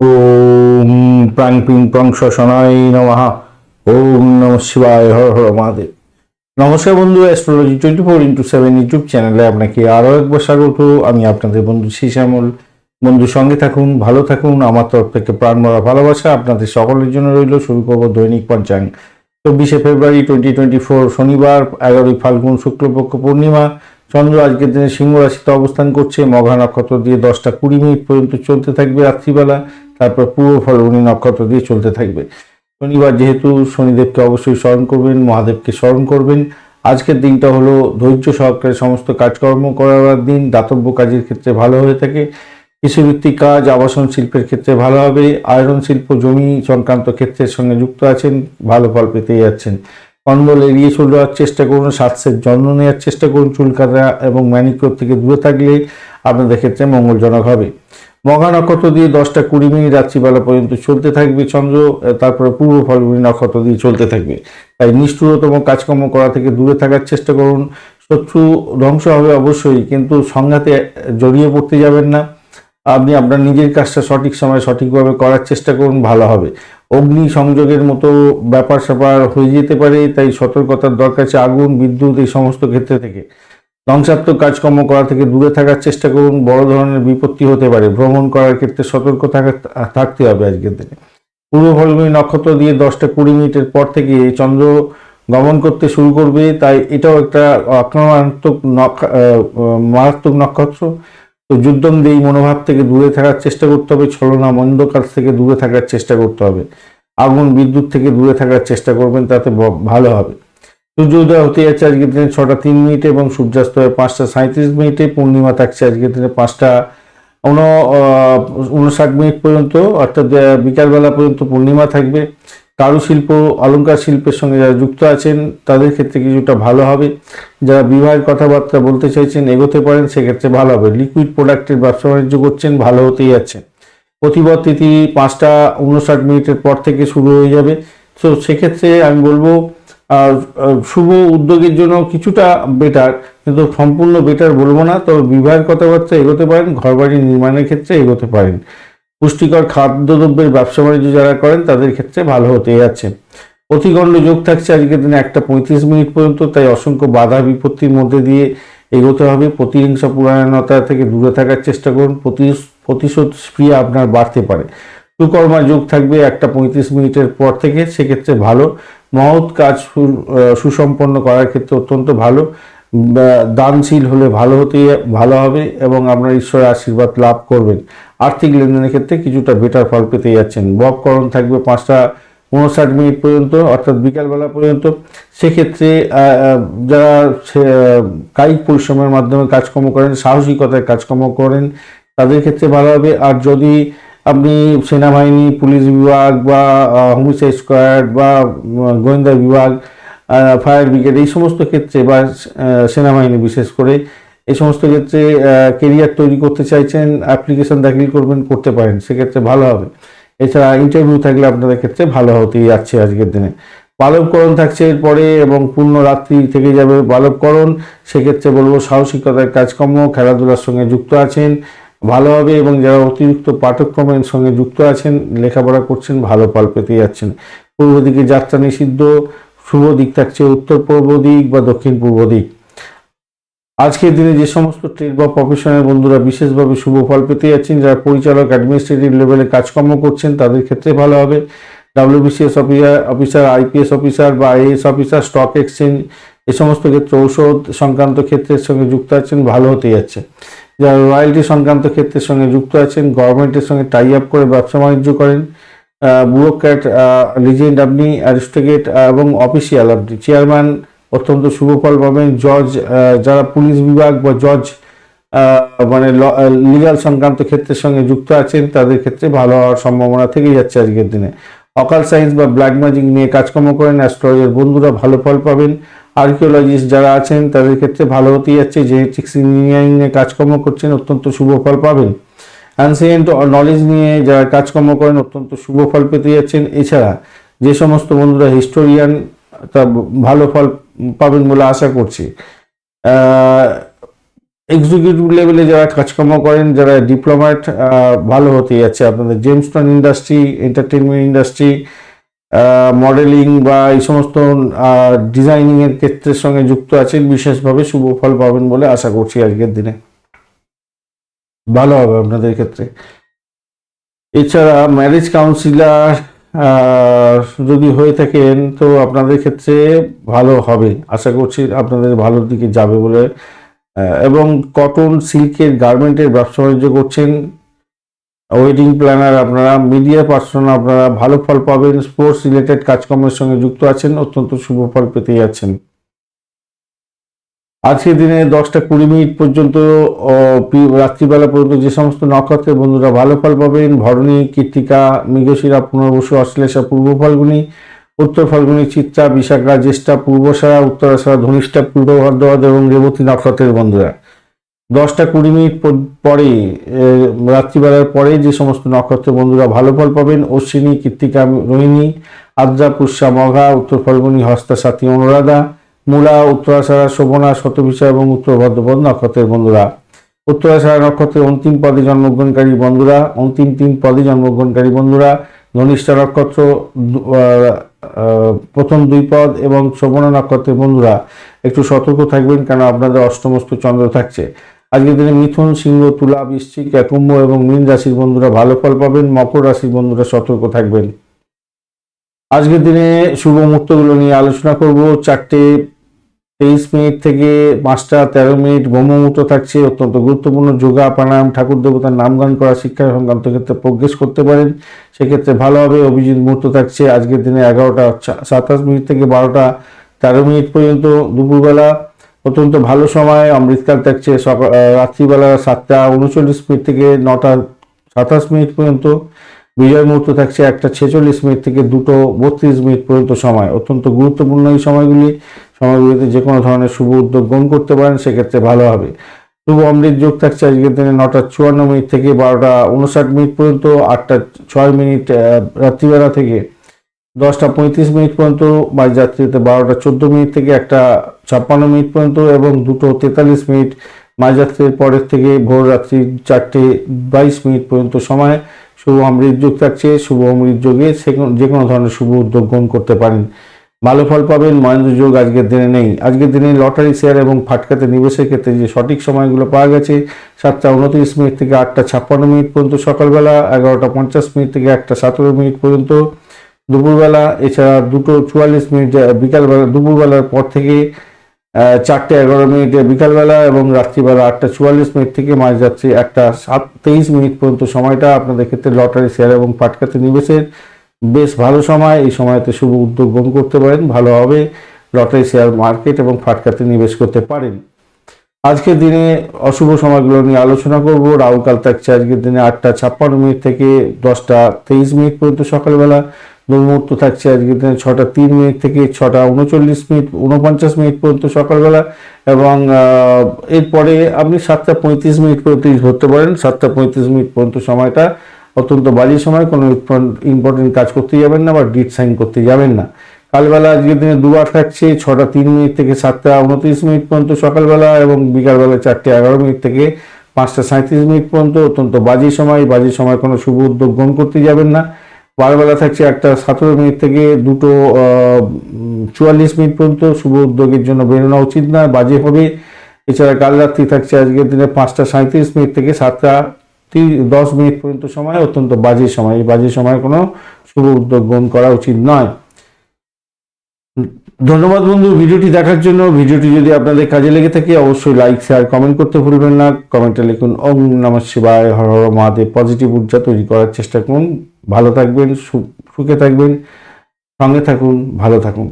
ওম প্রাং ping prong শশনায় নমঃ। ওম নম শিবায়, হর হর মহাদেব। নমস্কার বন্ধু astrology twenty four into seven YouTube চ্যানেলে আপনাকে আরও একবার স্বাগত। আমি আপনাদের বন্ধু শ্যামল। বন্ধু, সঙ্গে থাকুন, ভালো থাকুন। আমার তরফ থেকে প্রাণ ভরা ভালোবাসা আপনাদের সকলের জন্য রইল। শুরু করব দৈনিক পঞ্চাঙ্গ চব্বিশে ফেব্রুয়ারি টোয়েন্টি টোয়েন্টি ফোর শনিবার, এগারোই ফাল্গুন শুক্লপক্ষ পূর্ণিমা। চন্দ্র আজকের দিনে সিংহ রাশিতে অবস্থান করছে। মঘা নক্ষত্র দিয়ে দশটা কুড়ি মিনিট পর্যন্ত চলতে থাকবে রাত্রিবেলা। তারপর পূর্ব ফলগুনি নক্ষত্র দিয়ে চলতে থাকবে। শনিবার যেহেতু শনিদেবকে অবশ্যই স্মরণ করবেন, মহাদেবকে স্মরণ করবেন। আজকের দিনটা হলো ধৈর্য সহকারে সমস্ত কাজকর্ম করার দিন। দাতব্য কাজের ক্ষেত্রে ভালো হয়ে থাকে। কৃষিভিত্তিক কাজ, আবাসন শিল্পের ক্ষেত্রে ভালো হবে। আয়রন শিল্প, জমি সংক্রান্ত ক্ষেত্রের সঙ্গে যুক্ত আছেন। ভালো ফল পেতে যাচ্ছেন। কন্ডল এড়িয়ে চলার চেষ্টা করুন, স্বাস্থ্যের যত্ন নেওয়ার চেষ্টা করুন, চুল কাটা এবং ম্যানিকিওর থেকে দূরে থাকলে আপনাদের ক্ষেত্রে মঙ্গলজনক হবে। মঘা নক্ষত্র দিয়ে দশটা কুড়ি মিনিট রাত্রিবেলা পর্যন্ত চলতে থাকবে চন্দ্র, তারপরে পূর্ব ফলগুনি নক্ষত্র দিয়ে চলতে থাকবে। তাই নিষ্ঠুরতম কাজকর্ম করা থেকে দূরে থাকার চেষ্টা করুন। শত্রু ধ্বংস হবে অবশ্যই, কিন্তু সংঘাতে জড়িয়ে পড়তে যাবেন না। আপনি আপনার নিজের কাজটা সঠিক সময় সঠিকভাবে করার চেষ্টা করুন, ভালো হবে। অগ্নি সংযোগের মতো ব্যাপার স্যাপার হয়ে যেতে পারে, তাই সতর্কতার দরকার আছে। আগুন, বিদ্যুৎ এই সমস্ত ক্ষেত্রে থেকে। ধ্বংসাত্মক কাজকর্ম করা থেকে দূরে থাকার চেষ্টা করুন, বড় ধরনের বিপত্তি হতে পারে। ভ্রমণ করার ক্ষেত্রে সতর্ক থাকা, থাকতে হবে আজকের দিনে। পূর্ব ফলগুনি নক্ষত্র দিয়ে দশটা কুড়ি মিনিটের পর থেকে চন্দ্র গমন করতে শুরু করবে, তাই এটাও একটা আক্রমণাত্মক নক্ষ- মারাত্মক নক্ষত্র। তো যুদ্ধম দিয়ে এই মনোভাব থেকে দূরে থাকার চেষ্টা করতে হবে, ছলনা কাজ থেকে দূরে থাকার চেষ্টা করতে হবে। আগুন বিদ্যুৎ থেকে দূরে থাকার চেষ্টা করবেন, তাতে ভালো হবে। সূর্যোদয় হতে যাচ্ছে আজকের দিনে ছটা তিন মিনিটে এবং সূর্যাস্ত হয় পাঁচটা সাঁত্রিশ মিনিটে, পূর্ণিমা থাকছে আজকের দিনে পাঁচটা উন উনষাট মিনিট পর্যন্ত, অর্থাৎ বিকালবেলা পর্যন্ত পূর্ণিমা থাকবে। কারুশিল্প অলঙ্কার শিল্পের সঙ্গে যারা যুক্ত আছেন, তাদের ক্ষেত্রে কিছুটা ভালো হবে। যারা বিবাহের কথাবার্তা বলতে চাইছেন, এগোতে পারেন, সেক্ষেত্রে ভালো হবে। লিকুইড প্রোডাক্টের ব্যবসা বাণিজ্য করছেন, ভালো হতেই যাচ্ছে। প্রতিবার তিথি পাঁচটা উনষাট মিনিটের পর থেকে শুরু হয়ে যাবে। তো সেক্ষেত্রে আমি বলব শুভ উদ্যোগের জন্য কিছুটা বেটার কিন্তু সম্পূর্ণ বেটার বলব না। তবে বিবাহের কথাবার্তা এগোতে পারেন, ঘরবাড়ি নির্মাণের ক্ষেত্রে এগোতে পারেন। পুষ্টিকর খাদ্যদ্রব্যের ব্যবসা বাণিজ্য যারা করেন, তাদের ক্ষেত্রে ভালো হতে যাচ্ছে। অতিগণ্ড যোগ থাকছে আজকের দিনে একটা পঁয়ত্রিশ মিনিট পর্যন্ত, তাই অসংখ্য বাধা বিপত্তির মধ্যে দিয়ে এগোতে হবে। প্রতিহিংসা পুরায়ণতা থেকে দূরে থাকার চেষ্টা করুন। প্রতি- প্রতিশোধ স্প্রিয়া আপনার বাড়তে পারে। সুকর্মা যোগ থাকবে একটা পঁয়ত্রিশ মিনিটের পর থেকে, সেক্ষেত্রে ভালো। মহৎ কাজ সুসম্পন্ন করার ক্ষেত্রে অত্যন্ত ভালো। দানশীল হলে ভালো হতে, ভালো হবে এবং আপনার ঈশ্বরের আশীর্বাদ লাভ করবেন। আর্থিক লেনদেনের ক্ষেত্রে কিছুটা বেটার ফল পেতে যাচ্ছেন। ববকরণ থাকবে পাঁচটা উনষাট মিনিট পর্যন্ত, অর্থাৎ বিকালবেলা পর্যন্ত। সেক্ষেত্রে যারা কায়িক পরিশ্রমের মাধ্যমে কাজকর্ম করেন, সাহসিকতায় কাজকর্ম করেন, তাদের ক্ষেত্রে ভালো হবে। আর যদি আপনি সেনাবাহিনী, পুলিশ বিভাগ বা হোমিসাইড স্কোয়াড বা গোয়েন্দা বিভাগ ফায়ার ব্রিগেড, এই সমস্ত ক্ষেত্রে বা সেনাবাহিনী বিশেষ করে, এই সমস্ত ক্ষেত্রে কেরিয়ার তৈরি করতে চাইছেন অ্যাপ্লিকেশন দাখিল করবেন, করতে পারেন, সেক্ষেত্রে ভালো হবে। এছাড়া ইন্টারভিউ থাকলে আপনাদের ক্ষেত্রে ভালো হতেই যাচ্ছে আজকের দিনে। বালবকরণ থাকছে এরপরে এবং পূর্ণ রাত্রি থেকে যাবে বালবকরণ, সেক্ষেত্রে বলব সাহসিকতার কাজকর্ম, খেলাধুলার সঙ্গে যুক্ত আছেন, ভালো হবে এবং যারা অতিরিক্ত পাঠক্রমের সঙ্গে যুক্ত আছেন, লেখাপড়া করছেন, ভালো ফল পেতে যাচ্ছেন। পূর্ব দিকে যাত্রা নিষিদ্ধ শুভ দিক থাকছে উত্তর পূর্ব দিক বা দক্ষিণ পূর্ব দিক। আজকের দিনে যে সমস্ত ট্রেড বা প্রফেশনাল বন্ধুরা বিশেষভাবে শুভ ফল পেতে যাচ্ছেন, যারা পরিচালক অ্যাডমিনিস্ট্রেটিভ লেভেলে কাজকর্ম করছেন, তাদের ক্ষেত্রে ভালো হবে। WBCS officer officer IPS officer বা আইএস অফিসার স্টক এক্সচেঞ্জ এ সমস্ত ক্ষেত্রে ঔষধ সংক্রান্ত ক্ষেত্রের সঙ্গে যুক্ত আছেন, ভালো হতে যাচ্ছে। যারা রয়্যালটি সংক্রান্ত ক্ষেত্রের সঙ্গে যুক্ত আছেন গভর্নমেন্টের সঙ্গে টাই আপ করে ব্যবসা বাণিজ্য করেন ব্যুরোক্র্যাট লিজেন্ড আপনি অ্যারিস্টোগেট এবং অফিসিয়াল আপনি। চেয়ারম্যান অত্যন্ত শুভ ফল পাবেন। জজ যারা পুলিশ বিভাগ বা জজ মানে লিগাল সংক্রান্ত ক্ষেত্রের সঙ্গে যুক্ত আছেন, তাদের ক্ষেত্রে ভালো হওয়ার সম্ভাবনা থেকেই যাচ্ছে আজকের দিনে। অকাল সায়েন্স বা ব্ল্যাক ম্যাজিক নিয়ে কাজকর্ম করেন, অ্যাস্ট্রোলজার বন্ধুরা ভালো ফল পাবেন। আর্কিওলজিস্ট যারা আছেন, তাদের ক্ষেত্রে ভালো হতেই যাচ্ছে। জেনেটিক্স ইঞ্জিনিয়ারিং নিয়ে কাজকর্ম করছেন, অত্যন্ত শুভ ফল পাবেন। অ্যান্সিয়েন্ট নলেজ নিয়ে যারা কাজকর্ম করেন, অত্যন্ত শুভ ফল পেতে যাচ্ছেন। এছাড়া যে সমস্ত বন্ধুরা হিস্টোরিয়ান তা ভালো ফল পাবেন বলে আশা করছি। এক্সিকিউটিভ লেভেলে যারা কাজকর্ম করেন, যারা ডিপ্লোম্যাট ভালো হতে যাচ্ছে। আপনাদের gemstone industry entertainment industry modelling বা এই সমস্ত ডিজাইনিংয়ের ক্ষেত্রের সঙ্গে যুক্ত আছেন, বিশেষভাবে শুভ ফল পাবেন বলে আশা করছি আজকের দিনে। ভালো হবে আপনাদের ক্ষেত্রে। এছাড়া ম্যারেজ কাউন্সিলার যদি হয়ে থাকেন, তো আপনাদের ক্ষেত্রে ভালো হবে। আশা করছি আপনাদের ভালোর দিকে যাবে বলে। এবং কটন সিল্কের গার্মেন্টের ব্যবসা বাণিজ্য করছেন। ওয়েডিং প্ল্যানার আপনারা মিডিয়া পার্সন আপনারা, ভালো ফল পাবেন। স্পোর্টস রিলেটেড কাজকর্মের সঙ্গে যুক্ত আছেন, অত্যন্ত শুভ ফল পেতে যাচ্ছেন আজকের দিনে দশটা কুড়ি মিনিট পর্যন্ত রাত্রিবেলা পর্যন্ত যে সমস্ত নক্ষত্রের বন্ধুরা ভালো ফল পাবেন, ভরণী কৃত্তিকা মৃগশিরা, পুনর্বসু, অশ্লেষা, পূর্ব ফলগুনি, উত্তর ফাল্গুনি, চিত্রা, বিশাখা, জ্যেষ্ঠা পূর্বসারা উত্তরাসারা ধনিষ্ঠা পূর্ব ভদ্রবাদ এবং রেবতী নক্ষত্রের বন্ধুরা। দশটা কুড়ি মিনিট পর- রাত্রিবেলার পরে যে সমস্ত নক্ষত্রের বন্ধুরা ভালো ফল পাবেন, অশ্বিনী কৃত্তিকা রোহিণী, আদ্রা, পুষ্যা মঘা উত্তর ফাল্গুনি, হস্তা সাথী অনুরাধা মূলা, উত্তরাষাঢ়া, শোভনা শতবিষা এবং উত্তর ভদ্রপদ নক্ষত্রের বন্ধুরা। উত্তরাষাঢ়া নক্ষত্রের অন্তিম পদে জন্মগ্রহণকারী বন্ধুরা, অন্তিম তিন পদে জন্মগ্রহণকারী বন্ধুরা, ধনিষ্ঠা নক্ষত্র প্রথম দুই পদ এবং শোভনা নক্ষত্রের বন্ধুরা। একটু সতর্ক থাকবেন কেন আপনাদের অষ্টমস্ত চন্দ্র থাকছে। আজকের দিনে মিথুন, সিংহ, তুলা, বৃশ্চিক কুম্ভ এবং মীন রাশির বন্ধুরা ভালো ফল পাবেন, মকর রাশির বন্ধুরা সতর্ক থাকবেন। আজকের দিনে শুভ মুহূর্তগুলো নিয়ে আলোচনা করব। চারটে তেইশ মিনিট থেকে পাঁচটা তেরো মিনিট ব্রহ্ম মুহূর্ত থাকছে, অত্যন্ত গুরুত্বপূর্ণ। যোগা, প্রাণায়াম, ঠাকুর দেবতার নাম গান করা শিক্ষা সংক্রান্ত ক্ষেত্রে প্রোগ্রেস করতে পারেন। সেক্ষেত্রে ভালোভাবে অভিজিৎ মুহূর্ত থাকছে আজকের দিনে এগারোটা সাতাশ মিনিট থেকে বারোটা তেরো মিনিট পর্যন্ত দুপুরবেলা। অত্যন্ত ভালো সময়, অমৃতকাল থাকছে সকাল রাত্রিবেলা সাতটা উনচল্লিশ মিনিট থেকে নটা সাতাশ মিনিট পর্যন্ত। বিজয় মুহূর্ত থাকছে একটা ছেচল্লিশ মিনিট থেকে দুটো বত্রিশ মিনিট পর্যন্ত সময়। অত্যন্ত গুরুত্বপূর্ণ এই সময়গুলি। সময়গুলিতে যে কোনো ধরনের শুভ উদ্যোগ গ্রহণ করতে পারেন, সেক্ষেত্রে ভালো হবে। শুভ অমৃত যোগ থাকছে আজকের দিনে নটা চুয়ান্ন মিনিট থেকে বারোটা উনষাট মিনিট পর্যন্ত, আটটা ছয় মিনিট রাত্রিবেলা থেকে দশটা পঁয়ত্রিশ মিনিট পর্যন্ত মাঝরাত্রিতে বারোটা চোদ্দ মিনিট থেকে একটা ছাপ্পান্ন মিনিট পর্যন্ত এবং দুটো তেতাল্লিশ মিনিট। মাঝরাত্রির পরের থেকে ভোর রাত্রি চারটে বাইশ মিনিট পর্যন্ত সময়। শুভ অমৃত যোগ থাকছে, শুভ অমৃত যোগে যে কোনো ধরনের শুভ উদ্যোগ গ্রহণ করতে পারেন। ভালো ফল পাবেন, মহেন্দ্র যোগ আজকের দিনে নেই। আজকের দিনে লটারি, শেয়ার এবং ফাটকাতে নিবেশের ক্ষেত্রে যে সঠিক সময়গুলো পাওয়া গেছে, সাতটা উনত্রিশ মিনিট থেকে আটটা ছাপ্পান্ন মিনিট পর্যন্ত সকালবেলা, এগারোটা পঞ্চাশ মিনিট থেকে একটা সতেরো মিনিট পর্যন্ত দুপুরবেলা, এছাড়া দুটো চুয়াল্লিশ মিনিট, বিকালবেলা, দুপুরবেলার পর থেকে চারটে এগারো মিনিটে বিকালবেলা এবং রাত্রিবেলা আটটা চুয়াল্লিশ মিনিট থেকে মাঝরাত্রি একটা সাত, তেইশ মিনিট পর্যন্ত সময়টা আপনাদের ক্ষেত্রে লটারি শেয়ার এবং পাটকাতে নিবেশের বেশ ভালো সময়। এই সময়তে শুভ উদ্যোগ গ্রহণ করতে পারেন, ভালো হবে লটারি শেয়ার মার্কেট এবং ফাটকাতে নিবেশ করতে পারেন। আজকের দিনে অশুভ সময়গুলো নিয়ে আলোচনা করব। রাহুকাল থাকছে আজকের দিনে আটটা ছাপ্পান্ন মিনিট থেকে দশটা তেইশ মিনিট পর্যন্ত সকালবেলা দুর্মুহূর্ত থাকছে আজকের দিনে ছটা তিন মিনিট থেকে ছটা উনচল্লিশ মিনিট, উনপঞ্চাশ মিনিট পর্যন্ত সকালবেলা এবং এরপরে আপনি সাতটা পঁয়ত্রিশ মিনিট পর্যন্ত করতে পারেন। সাতটা পঁয়ত্রিশ মিনিট পর্যন্ত সময়টা অত্যন্ত বাজে সময়, কোনো ইম্পর্টেন্ট কাজ করতে যাবেন না বা ডিট সাইন করতে যাবেন না। কালবেলা আজকের দিনে দুবার থাকছে, ছটা তিন মিনিট থেকে সাতটা উনত্রিশ মিনিট পর্যন্ত সকালবেলা এবং বিকালবেলা চারটে এগারো মিনিট থেকে পাঁচটা সাঁত্রিশ মিনিট পর্যন্ত। অত্যন্ত বাজে সময় বাজে সময় কোনো শুভ উদ্যোগ গ্রহণ করতে যাবেন না। বারবেলা থাকছে একটা সতেরো মিনিট থেকে দুটো চুয়াল্লিশ মিনিট পর্যন্ত শুভ উদ্যোগের জন্য বেরোনো উচিত নয়, বাজে হবে। এছাড়া কাল রাত্রি থাকছে আজকের দিনে পাঁচটা সাঁত্রিশ মিনিট থেকে সাতটা দশ মিনিট পর্যন্ত সময়, অত্যন্ত বাজে সময়। এই বাজে সময় কোনো শুভ উদ্যোগ গ্রহণ করা উচিত নয়। ধন্যবাদ বন্ধু, ভিডিওটি দেখার জন্য। ভিডিওটি যদি আপনাদের কাজে লেগে থাকে, অবশ্যই লাইক, শেয়ার, কমেন্ট করতে ভুলবেন না। কমেন্টে লিখুন, ওম নমঃ শিবায়, হর হর মহাদেব। পজিটিভ ঊর্জা তৈরি করার চেষ্টা করুন। ভালো থাকবেন সুখে থাকবেন সঙ্গে থাকুন ভালো থাকুন।